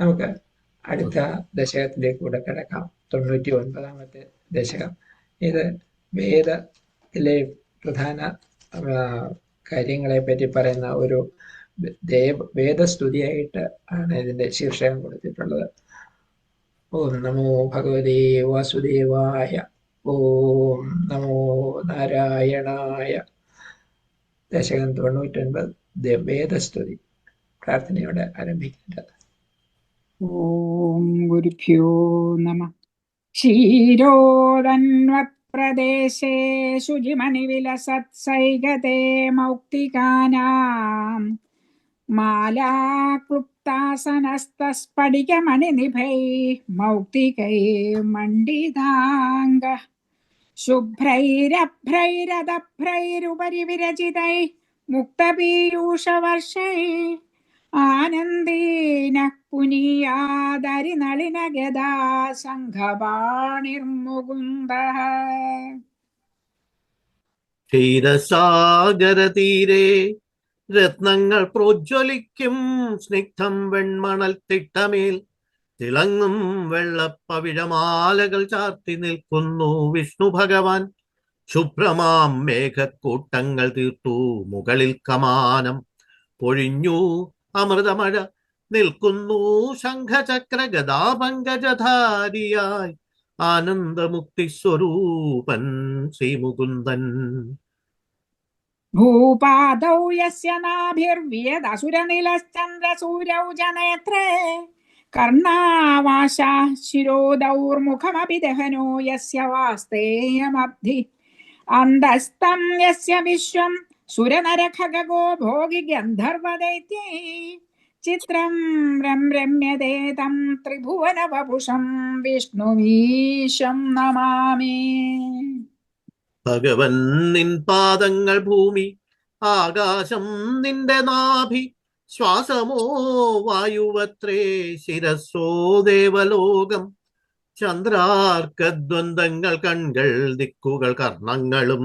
നമുക്ക് അടുത്ത ദശകത്തിലേക്ക് കൂടെ കിടക്കാം. തൊണ്ണൂറ്റി ഒൻപതാമത്തെ ദശകം. ഇത് വേദത്തിലെ പ്രധാന കാര്യങ്ങളെ പറ്റി പറയുന്ന ഒരു ദേവ വേദസ്തുതിയായിട്ട് ആണ് ഇതിന്റെ ശീർഷകം കൊടുത്തിട്ടുള്ളത്. ഓം നമോ ഭഗവതേ വാസുദേവായ ഓം നമോ നാരായണായ. ദശകം തൊണ്ണൂറ്റൊൻപത് വേദസ്തുതി. പ്രാർത്ഥനയോടെ ആരംഭിക്കേണ്ടത് ഓം ഗുരുഭ്യോ നമ ക്ഷീരോദന്വപ്രദേശേ ശുചിമണിവിലസത്സൈകതേ മൗക്തികാനാം. മാലാക്ലുപ്താസനസ്തസ്ഫടികമണിനിഭൈ മൗക്തികൈ മണ്ഡിതാംഗ. ശുഭ്രൈരഭ്രൈരദഭ്രൈരുപരി വിരചിതൈ മുക്തപീയൂഷവർഷൈ ആനന്ദേന പുനീയാദരിനളിന ഗദാ സംഘപാണിർമുകുന്ദ ക്ഷീരസാഗരതീരെ രത്നങ്ങൾ പ്രോജ്വലിക്കും. സ്നിഗ്ധം വെൺമണൽ തിട്ടമേൽ തിളങ്ങും വെള്ളപ്പവിഴമാലകൾ ചാർത്തി നിൽക്കുന്നു വിഷ്ണു ഭഗവാൻ. ശുഭ്രമാം മേഘക്കൂട്ടങ്ങൾ തീർത്തു മുകളിൽ കമാനം. പൊഴിഞ്ഞു അമൃതമഴ നിൽക്കുന്നു ശംഖചക്ര ഗതാപങ്കജധാരിയായി ആനന്ദമുക്തി സ്വരൂപൻ ശ്രീമുകുന്ദൻ. ഭൂപാദൗ യസ്യ നാഭിർവിയദസുരനിലശ്ചന്ദ്രസൂര്യൗ ജനേത്രേ കർണാവാശ ശിരോദൗർമുഖമപി ദഹനോ യസ്യ വാസ്തേയമബ്ധി അന്തസ്തം യസ്യ വിശ്വം സുരനരഖഗോ ഭോഗി ഗന്ധർവദൈത്യൈ ചിത്രം രം രമ്യതേ തം ത്രിഭുവനവപുഷം വിഷ്ണുവീശം നമാമി ഭഗവൻ നിൻ പാദങ്ങൾ ഭൂമി ആകാശം നിന്റെ നാഭി ശ്വാസമോ വായുവത്രേ ശിരസോ ദേവലോകം ചന്ദ്രാർക്കദ്വന്ദ്ങ്ങൾ കൺകൾ ദിക്കുകൾ കർണങ്ങളും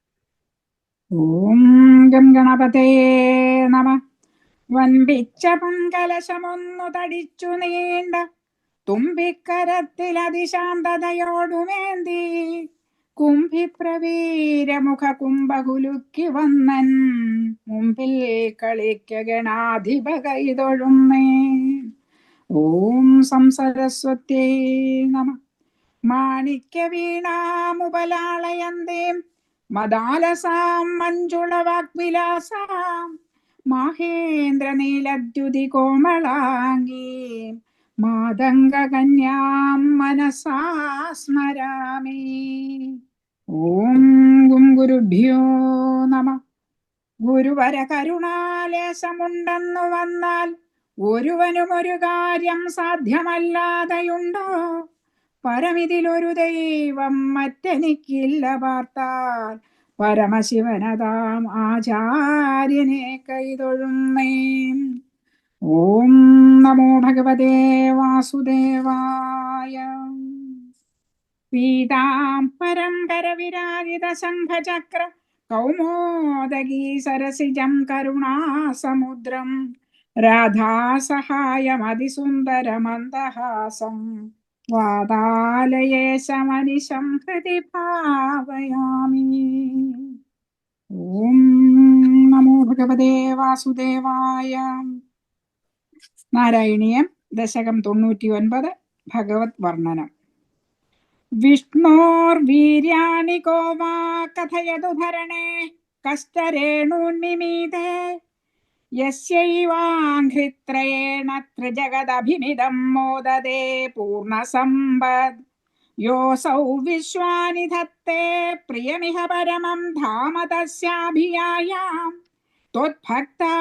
ഓം ഗം ഗണപതേ നമ. വൻപിച്ച പങ്കലശമൊന്നു തടിച്ചു നീണ്ട തുമ്പിക്കരത്തിൽ അതിശാന്തതയോടുമേന്തി കുംഭിപ്രവീരമുഖ കുംഭകുലുക്കി വന്നൻ. മുമ്പിൽ കളിക്ക ഗണാധിപ കൈതൊഴുന്നേ ഓം സംസരസ്വത്യേ നമ. മാണിക്യ വീണാമുപലാളയന്തേം മദാലസാം മഞ്ജുളവാഗ്വിലാസാം മഹേന്ദ്ര നീലദ്യുതി കോമളാംഗീം മാതംഗകന്യാം മനസാ സ്മരാമി. ഓം ഗും ഗുരുഭ്യോ നമ. ഗുരുവര കരുണാലേശമുണ്ടെന്നു വന്നാൽ ഒരുവനും ഒരു കാര്യം സാധ്യമല്ലാതെയുണ്ടോ? പരമിതിലൊരു ദൈവം മറ്റെനിക്കില്ല പാർത്താൽ. പരമശിവനതാം ആചാര്യനെ കൈതൊഴുന്നേ. ഓം നമോ ഭഗവതേ വാസുദേവായ. പീതാംബരം കരവിരാജിത ശംഖചക്ര കൗമോദഗീ സരസിജം കരുണാസമുദ്രം. രാധാസഹായമതിസുന്ദരമന്ദഹാസം. വാതാലയേശമനിശം ഭാവയാമി ഓം നമോ ഭഗവതേ വാസുദേവായ. നാരായണീയം ദശകം തൊണ്ണൂറ്റി ഒൻപത് ഭഗവത് വർണനം. വിഷ്ണോർവീര്യാണി കോ വാ കഥയതു ധരണേ കഷ്ടരേണൂന്മിമീതേ യസ്യൈവാഘ്രിത്രയേണ ത്രിജഗദഭിമിതം മോദതേ പൂർണ്ണസമ്പദ് യോസൗ വിശ്വാനി ധത്തെ പ്രിയമിഹ പരമം ധാമ തസ്യാഭിയായാം त्वद्भक्ता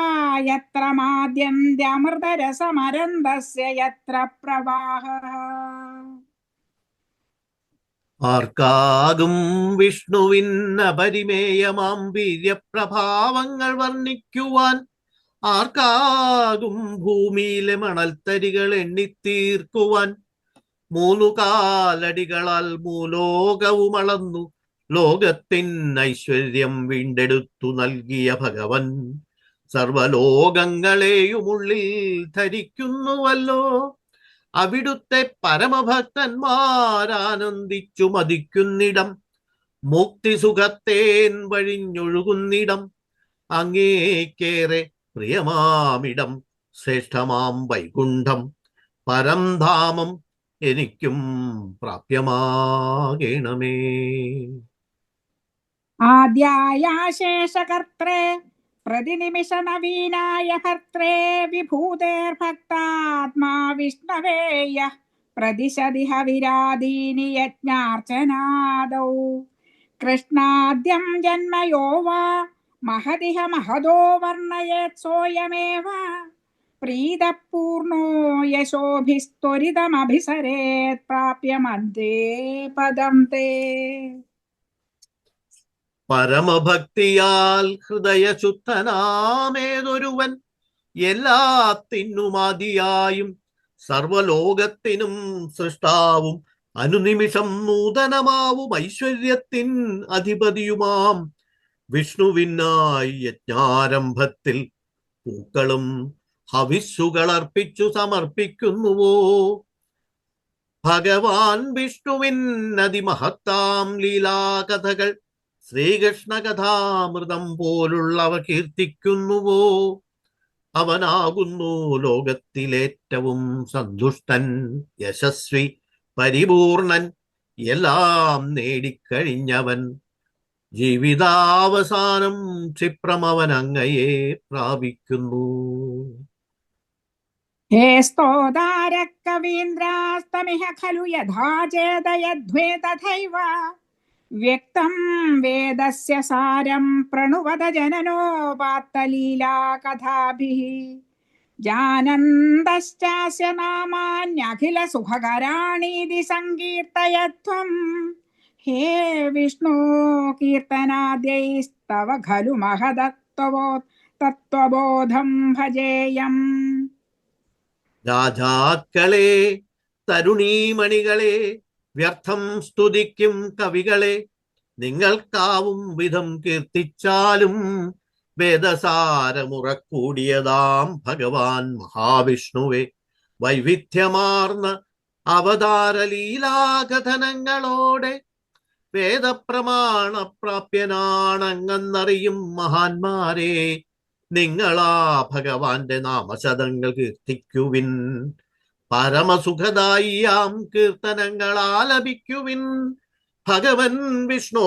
यत्र माद्यन्त्यमृतरसमरन्दस्य यत्र प्रवाहः ആർക്കാകും വിഷ്ണുവിൻ അപരിമേയമാം വീര്യപ്രഭാവങ്ങൾ വർണ്ണിക്കുവാൻ ആർക്കാകും ഭൂമിയിലെ മണൽത്തരികൾ എണ്ണിത്തീർക്കുവാൻ? മൂന്നു കാലടികളാൽ മൂലോകവും അളന്നു. ലോകത്തിൻ ഐശ്വര്യം വീണ്ടെടുത്തു നൽകിയ ഭഗവൻ സർവലോകങ്ങളെയും ഉള്ളിൽ ധരിക്കുന്നുവല്ലോ. അവിടുത്തെ പരമഭക്തന്മാരാനന്ദിച്ചു മതിക്കുന്നിടം. മുക്തിസുഖത്തേൻ വഴിഞ്ഞൊഴുകുന്നിടം. അങ്ങേക്കേറെ പ്രിയമാമിടം ശ്രേഷ്ഠമാം വൈകുണ്ഠം പരംധാമം എനിക്കും പ്രാപ്യമാകണമേ. ആദ്യായാശേഷകർത്രേ പ്രതിനിമിഷ നവീനായ ഭർത്രേ വിഭൂതേർഭക്താത്മാ വിഷ്ണവേയ പ്രതിശതി ഹവിരാദീനി യജ്ഞാർച്ചനാദൗ. കൃഷ്ണാദ്യം ജന്മയോ വാ മഹദോ വർണയേത് സോയമേവ പ്രീതപൂർണോ യശോഭിസ്ത്വരിതമഭിസരേത് പ്രാപ്യമന്തേ പദം തേ പരമഭക്തിയാൽ ഹൃദയശുദ്ധനാമേതൊരുവൻ എല്ലാത്തിനുമാതിയായും സർവലോകത്തിനും സൃഷ്ടാവും. അനുനിമിഷം നൂതനമാവും ഐശ്വര്യത്തിൻ അധിപതിയുമാം. വിഷ്ണുവിനായി യജ്ഞാരംഭത്തിൽ പൂക്കളും ഹവിസ്സുകൾ അർപ്പിച്ചു സമർപ്പിക്കുന്നുവോ? ഭഗവാൻ വിഷ്ണുവിൻ അതിമഹത്താം ലീലാകഥകൾ ശ്രീകൃഷ്ണ കഥാമൃതം പോലുള്ളവ കീർത്തിക്കുന്നുവോ? അവനാകുന്നു ലോകത്തിലേറ്റവും സന്തുഷ്ടൻ യശസ്വി പരിപൂർണൻ എല്ലാം നേടിക്കഴിഞ്ഞവൻ. ജീവിതാവസാനം ക്ഷിപ്രമവൻ അങ്ങയെ പ്രാപിക്കുന്നു. ഹേ സ്തോതാരക്കവീന്ദ്രാസ്തമിഹ ഖലു യഥാ ചേതയധ്വേ തഥൈവ വ്യക്തം വേദസ്യ സാരം പ്രണുവത ജനനോപാത്തലീലാ കഥാഭിഃ. ജാനന്ദശ്ചാസ്യ നാമാന്യഖില സുഖകരാണീതി സങ്കീർത്തയത്വം. हे विष्णो कीर्तनाद्यैस्तव खलु महदत्तवो तत्त्वबोधं भजेयम् രാജാക്കളെ തരുണീമണികളെ വ്യർത്ഥം സ്തുതിക്കും കവികളെ നിങ്ങൾക്കാവും വിധം കീർത്തിച്ചാലും വേദസാരമുറക്കൂടിയതാം ഭഗവാൻ മഹാവിഷ്ണുവെ വൈവിധ്യമാർന്ന അവതാരലീലാകഥനങ്ങളോടെ വേദപ്രമാണ പ്രാപ്യനാണങ്ങെന്നറിയും മഹാന്മാരെ. നിങ്ങളാ ഭഗവാന്റെ നാമശതങ്ങൾ കീർത്തിക്കുവിൻ. പരമസുഖദായിയാം കീർത്തനങ്ങൾ ആലപിക്കുവിൻ ഭഗവൻ വിഷ്ണു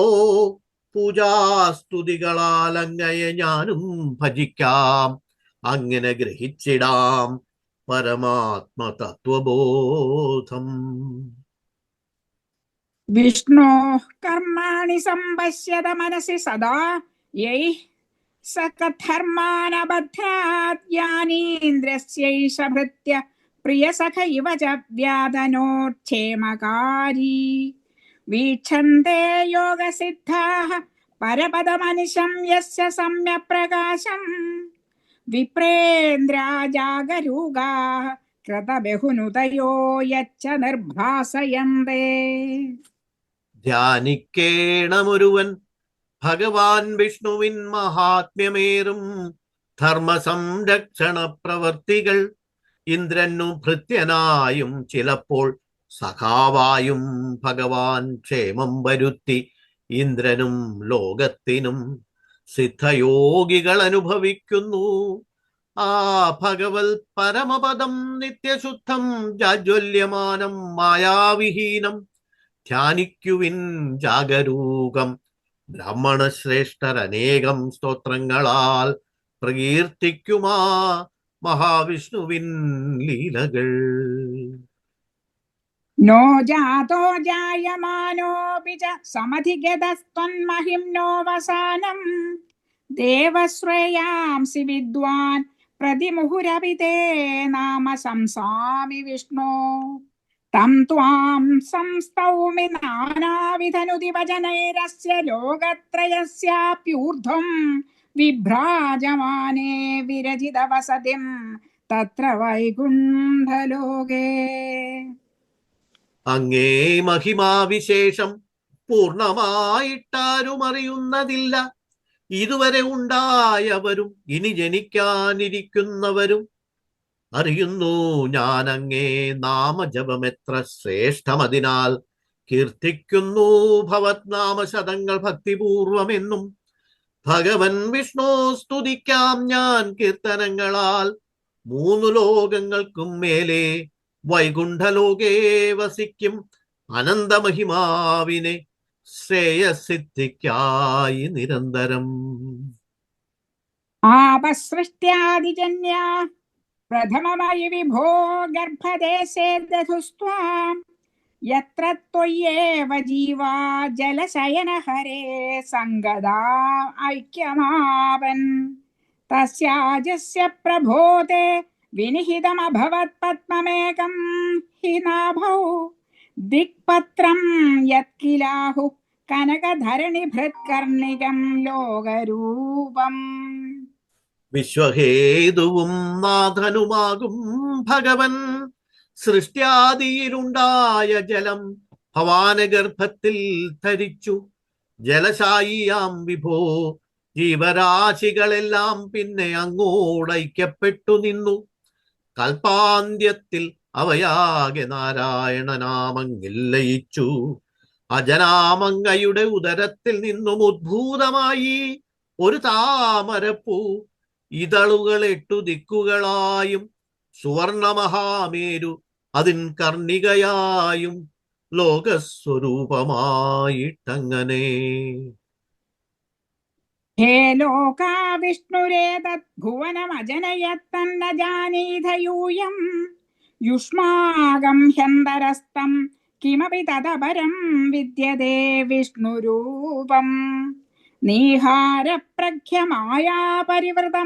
പൂജാസ്തുതികളാൽ അങ്ങയെ ഞാനും ഭജിക്കാം. അങ്ങനെ ഗ്രഹിച്ചിടാം പരമാത്മ തത്വബോധം विष्णोः कर्माणि सम्पश्यत मनसि सदा यैः स कथर्मानबध्यात् ज्ञानीन्द्रस्यैष भृत्य प्रियसख इव च व्यादनोक्षेमकारी वीक्षन्ते योगसिद्धाः परपदमनिशं यस्य सम्यक्प्रकाशम् विप्रेन्द्रा जागरूगाः कृतबहुनुदयो यच्च निर्भासयन्ते ധ്യാനിക്കേണമൊരുവൻ. ഭഗവാൻ വിഷ്ണുവിൻ മഹാത്മ്യമേറും ധർമ്മ സംരക്ഷണ പ്രവർത്തികൾ ഇന്ദ്രനു ഭൃത്യനായും ചിലപ്പോൾ സഖാവായും ഭഗവാൻ ക്ഷേമം വരുത്തി ഇന്ദ്രനും ലോകത്തിനും സിദ്ധയോഗികൾ അനുഭവിക്കുന്നു ആ ഭഗവത് പരമപദം നിത്യശുദ്ധം ജാജ്വല്യമാനം മായാവിഹീനം. ധ്യാനിക്കുവിൻ ജാഗരൂകം ബ്രാഹ്മണശ്രേഷ്ഠർ അനേകം സ്തോത്രങ്ങളാൽ പ്രകീർത്തിക്കുമാ മഹാവിഷ്ണുവിൻ ലീലകൾ नो जातो जायमानोऽपि च समधिगतस्त्वन्महिम्नोऽवसानम् देवश्रेयांसि विद्वान् प्रतिमुहुरपि ते नाम शंसामि विष्णो തം ത്വാം സംസ്തൗമി നാനാവിധനുതിവചനൈരസ്യ ലോകത്രയസ്യാപ്യൂർധ്വം വിഭ്രാജമാനേ വിരചിതവസതിം തത്ര വൈകുണ്ഠലോകേ. അങ്ങേ മഹിമാവിശേഷം പൂർണമായിട്ടാരും അറിയുന്നതില്ല ഇതുവരെ ഉണ്ടായവരും ഇനി ജനിക്കാനിരിക്കുന്നവരും അറിയുന്നു ഞാൻ അങ്ങേ നാമജപമെത്ര ശ്രേഷ്ഠമതിനാൽ. കീർത്തിക്കുന്നു ഭവത് നാമശതങ്ങൾ ഭക്തിപൂർവമെന്നും. ഭഗവൻ വിഷ്ണു സ്തുതിക്കാം ഞാൻ കീർത്തനങ്ങളാൽ. മൂന്നു ലോകങ്ങൾക്കും മേലെ വൈകുണ്ഠലോകേ വസിക്കും. അനന്തമഹിമാവിനെ ശ്രേയസിദ്ധിക്കായി നിരന്തരം. ആപസൃഷ്ട്യാദിജന്യ प्रथममयि विभो गर्भदेशे दधुस्त्वाम् यत्र त्वय्येव जीवा जलशयनहरे सङ्गदा ऐक्यमावन्। तस्याजस्य प्रभोते विनिहितमभवत् पद्ममेकं हि नाभौ दिक्पत्रं यत्किलाहुः कनकधरणिभृत्कर्णिकं लोकरूपम्। വിശ്വഹേതുവും നാഥനുമാകും ഭഗവൻ. സൃഷ്ട്യാദിയിലുണ്ടായ ജലം ഭവാനഗർഭത്തിൽ ധരിച്ചു. ജലശായിയാം വിഭോ. ജീവരാശികളെല്ലാം പിന്നെ അങ്ങോടൈക്യപ്പെട്ടു നിന്നു. കൽപ്പാന്ത്യത്തിൽ അവയാകെ നാരായണനാമങ്ങിൽ ലയിച്ചു. അജനാമങ്ങയുടെ ഉദരത്തിൽ നിന്നും ഉദ്ഭൂതമായി ഒരു താമരപ്പൂ ഇതളുകൾ എട്ടു ദിക്കുകളായും സുവർണ മഹാമേരു അതിൻ കർണികയായും ലോകസ്വരൂപമായിട്ടങ്ങനെ. ഹേ ലോകാ വിഷ്ണുരേ ഭുവനമജനയത്തന്ന ജാനീധയൂയം യുഷ്മാകം ഹ്യന്തരസ്തം കിമപി തദപരം വിദ്യതേ വിഷ്ണുരൂപം. നീഹാരപ്രഖ്യമായാ പരിവൃത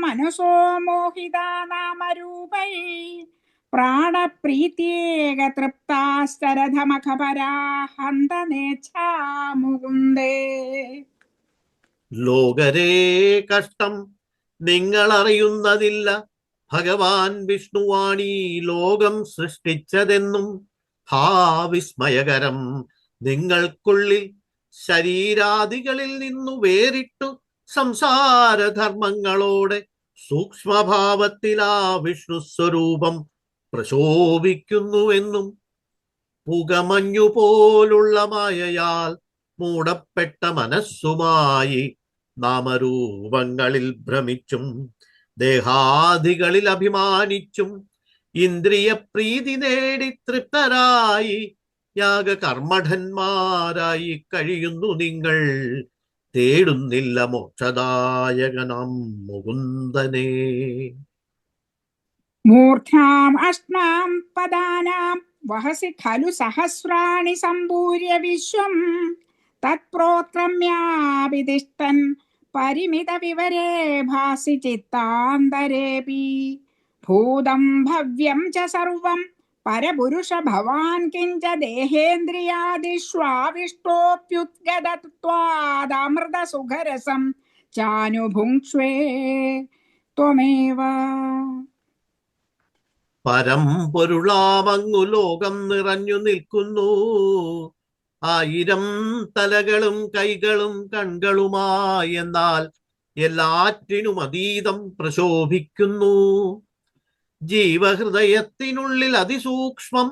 മോഹിതാമരൂപൈ തൃപ്താശ്ചരഥമഖപരാ ഹന്തനേച്ഛാ ലോകരേ കഷ്ടം നിങ്ങൾ അറിയുന്നതില്ല ഭഗവാൻ വിഷ്ണുവാണീ ലോകം സൃഷ്ടിച്ചതെന്നും ഹാ വിസ്മയകരം. നിങ്ങൾക്കുള്ളിൽ ശരീരാദികളിൽ നിന്നു വേറിട്ടു സംസാരധർമ്മങ്ങളോടെ സൂക്ഷ്മഭാവത്തിലാ വിഷ്ണു സ്വരൂപം പ്രശോഭിക്കുന്നുവെന്നും പുകമഞ്ഞു പോലുള്ള മായയാൽ മൂടപ്പെട്ട മനസ്സുമായി നാമരൂപങ്ങളിൽ ഭ്രമിച്ചും ദേഹാദികളിൽ അഭിമാനിച്ചും ഇന്ദ്രിയ പ്രീതി നേടി തൃപ്തരായി യാഗകർമ്മഠന്മാരായി കഴിയുന്നു നിങ്ങൾ. തേടുന്നില്ല മോക്ഷദായകനാം മുകുന്ദനെ. മൂർധാം അഷ്ടാം പദാനാം വഹസി ഖലു സഹസ്രാണി സമ്പൂര്യ വിശ്വം. തത്പ്രോത്രമ്യാഭിതിഷ്ഠൻ പരിമിത വിവരേ ഭാസി ചിത്താന്തരേപി. ഭൂതം ഭവ്യം ച സർവം പരപുരുഷ ഭവാൻ കിഞ്ച ദേഹേന്ദ്രിയാദിഷ്വാവിഷ്ടോപ്യുദ്ഗതത്വാദാമൃത സുഖരസം ചാനുഭുങ്ക്ഷ്വേ ത്വമേവ. പരം പൊരുളാവങ്ങു ലോകം നിറഞ്ഞു നിൽക്കുന്നു. ആയിരം തലകളും കൈകളും കൺകളുമായി എല്ലാറ്റിനും അതീതം പ്രശോഭിക്കുന്നു. ജീവഹൃദയത്തിനുള്ളിൽ അതിസൂക്ഷ്മം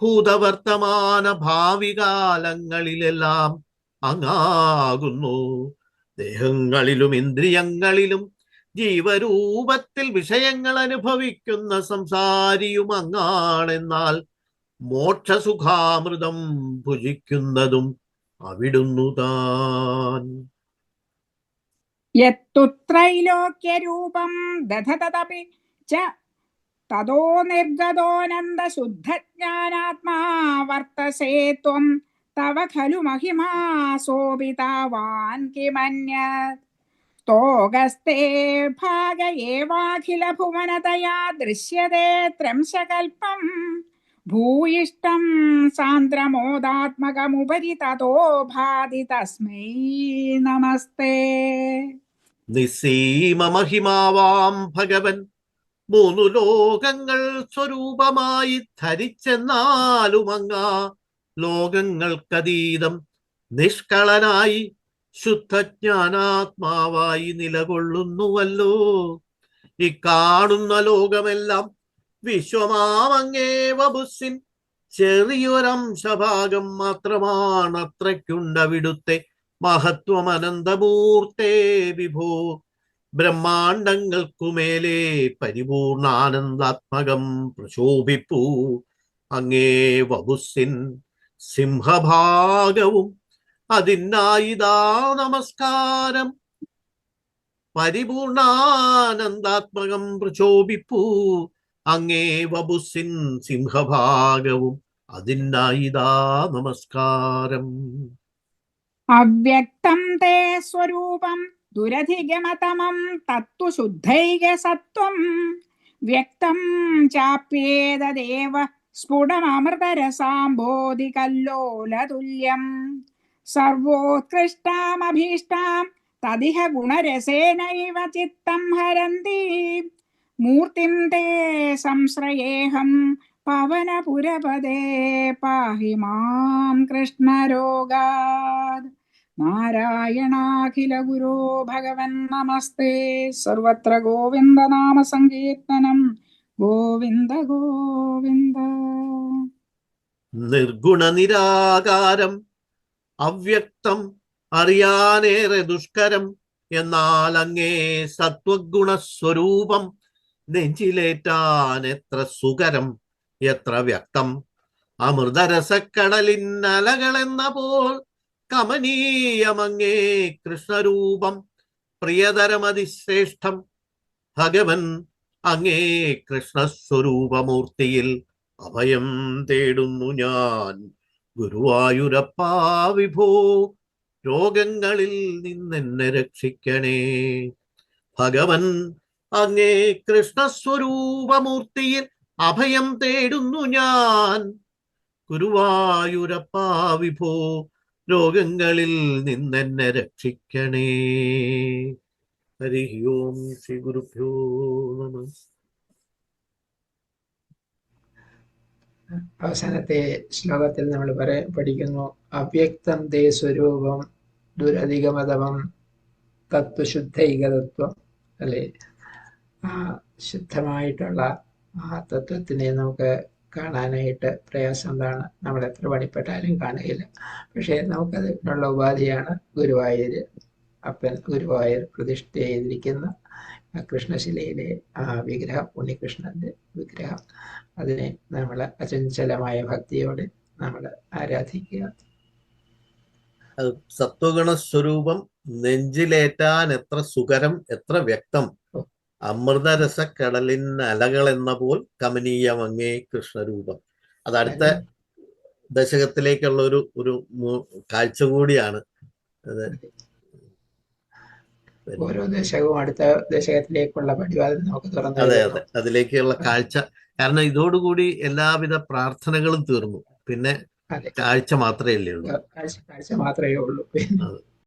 ഭൂതവർത്തമാന ഭാവി കാലങ്ങളിലെല്ലാം അങ്ങാകുന്നു. ദേഹങ്ങളിലും ഇന്ദ്രിയങ്ങളിലും ജീവരൂപത്തിൽ വിഷയങ്ങൾ അനുഭവിക്കുന്ന സംസാരിയും അങ്ങാണെന്നാൽ മോക്ഷസുഖാമൃതം ഭുജിക്കുന്നതും അവിടുന്നു താൻ യത്തു ത്രൈലോക്യരൂപം ദധതദപി ച तदो ततो निर्गतोऽनन्दशुद्धज्ञानात्मा वर्तसे त्वं तव खलु महिमा शोभितावान् किमन्यत् स्तोगस्ते भाग एवाखिलभुवनतया दृश्यते त्र्यंशकल्पं भूयिष्ठं सान्द्रमोदात्मकमुपरि ततो भाति तस्मै नमस्ते निसीममहिमावां भगवन् മൂന്നു ലോകങ്ങൾ സ്വരൂപമായി ധരിച്ചെന്നാലുമങ്ങ ലോകങ്ങൾക്കതീതം നിഷ്കളനായി ശുദ്ധജ്ഞാനാത്മാവായി നിലകൊള്ളുന്നുവല്ലോ. ഈ കാണുന്ന ലോകമെല്ലാം വിശ്വമാമങ്ങേ വബുസിൻ ചെറിയൊരംശഭാഗം മാത്രമാണ് അത്രയ്ക്കുണ്ടവിടുത്തെ മഹത്വമനന്തമൂർത്തേ വിഭോ. ബ്രഹ്മാണ്ടങ്ങൾക്കുമേലെ പരിപൂർണാനന്ദാത്മകം പ്രശോഭിപ്പൂ. അങ്ങേ വപുസിൻ സിംഹഭാഗവും അതിനായിതാ നമസ്കാരം. പരിപൂർണാനന്ദാത്മകം പ്രചോഭിപ്പൂ അങ്ങേ വപുസിൻ സിംഹഭാഗവും അതിനായിതാ നമസ്കാരം. അവ്യക്തം തേ സ്വരൂപം ദുരധിഗമതമം തത്വശുദ്ധൈക സത്വം. വ്യക്തം ചാപ്യേതദേവ സ്ഫുടമൃതരസാംബോധികല്ലോലതുല്യം സർവോത്കൃഷ്ടാമഭീഷ്ടാം തതിഹ ഗുണരസേനൈവ ചിത്തം ഹരന്തി. മൂർത്തിം തേ സംശ്രയേഹം പവനപുരപദേ പാഹി മാം കൃഷ്ണരോഗാത് നാരായണാഖില ഗുരോ ഭഗവൻ നമസ്തേ. സർവത്ര ഗോവിന്ദ നാമ സങ്കീർത്തനം ഗോവിന്ദ ഗോവിന്ദ. നിർഗുണ നിരാകാരം അവ്യക്തം അറിയാനേറെ ദുഷ്കരം എന്നാൽ അങ്ങേ സത്വഗുണസ്വരൂപം നെഞ്ചിലേറ്റാൻ എത്ര സുകരം എത്ര വ്യക്തം. അമൃതരസക്കടലിൻ അലകളെന്ന പോൽ കമനീയമങ്ങേ കൃഷ്ണരൂപം പ്രിയതരമതിശ്രേഷ്ഠം ഭഗവൻ അങ്ങേ കൃഷ്ണസ്വരൂപമൂർത്തിയിൽ അഭയം തേടുന്നു ഞാൻ. ഗുരുവായൂരപ്പാ വിഭോ രോഗങ്ങളിൽ നിന്നെന്നെ രക്ഷിക്കണേ. ഭഗവൻ അങ്ങേ കൃഷ്ണസ്വരൂപമൂർത്തിയിൽ അഭയം തേടുന്നു ഞാൻ. ഗുരുവായൂരപ്പാ വിഭോ രോഗങ്ങളിൽ നിന്നെന്നെ രക്ഷിക്കണേ. ഹരി ഓം ശ്രീ ഗുരുഭ്യോ നമ. അവസാനത്തെ ശ്ലോകത്തിൽ നമ്മൾ പറ പഠിക്കുന്നു. അവ്യക്തം തേ സ്വരൂപം ദുരധികമതമം തത്വശുദ്ധൈകതത്വം അല്ലെ? ആ ശുദ്ധമായിട്ടുള്ള ആ തത്വത്തിനെ നമുക്ക് കാണാനായിട്ട് പ്രയാസം എന്താണ്? നമ്മൾ എത്ര പണിപ്പെട്ടാലും കാണുകയില്ല. പക്ഷേ നമുക്കതിനുള്ള ഉപാധിയാണ് ഗുരുവായൂർ. അപ്പൻ ഗുരുവായൂർ പ്രതിഷ്ഠ ചെയ്തിരിക്കുന്ന കൃഷ്ണശിലയിലെ ആ വിഗ്രഹം ഉണ്ണികൃഷ്ണന്റെ വിഗ്രഹം. അതിനെ നമ്മൾ അചഞ്ചലമായ ഭക്തിയോടെ നമ്മൾ ആരാധിക്കുക. സത്വഗുണ സ്വരൂപം നെഞ്ചിലേറ്റാൻ എത്ര സുഖരം എത്ര വ്യക്തം. അമൃതരസക്കടലിൻ അലകൾ എന്ന പോൽ കമനീയമങ്ങേ കൃഷ്ണരൂപം അത്. അടുത്ത ദശകത്തിലേക്കുള്ള ഒരു ഒരു കാഴ്ച കൂടിയാണ് ഓരോ ദശകവും അടുത്ത ദശകത്തിലേക്കുള്ള പടിവാതിൽ നമുക്ക് തുറന്നു അതെ അതെ. അതിലേക്കുള്ള കാഴ്ച. കാരണം ഇതോടുകൂടി എല്ലാവിധ പ്രാർത്ഥനകളും തീർന്നു. പിന്നെ കാഴ്ച മാത്രമേ ഉള്ളൂ. കാഴ്ച മാത്രമേ ഉള്ളൂ.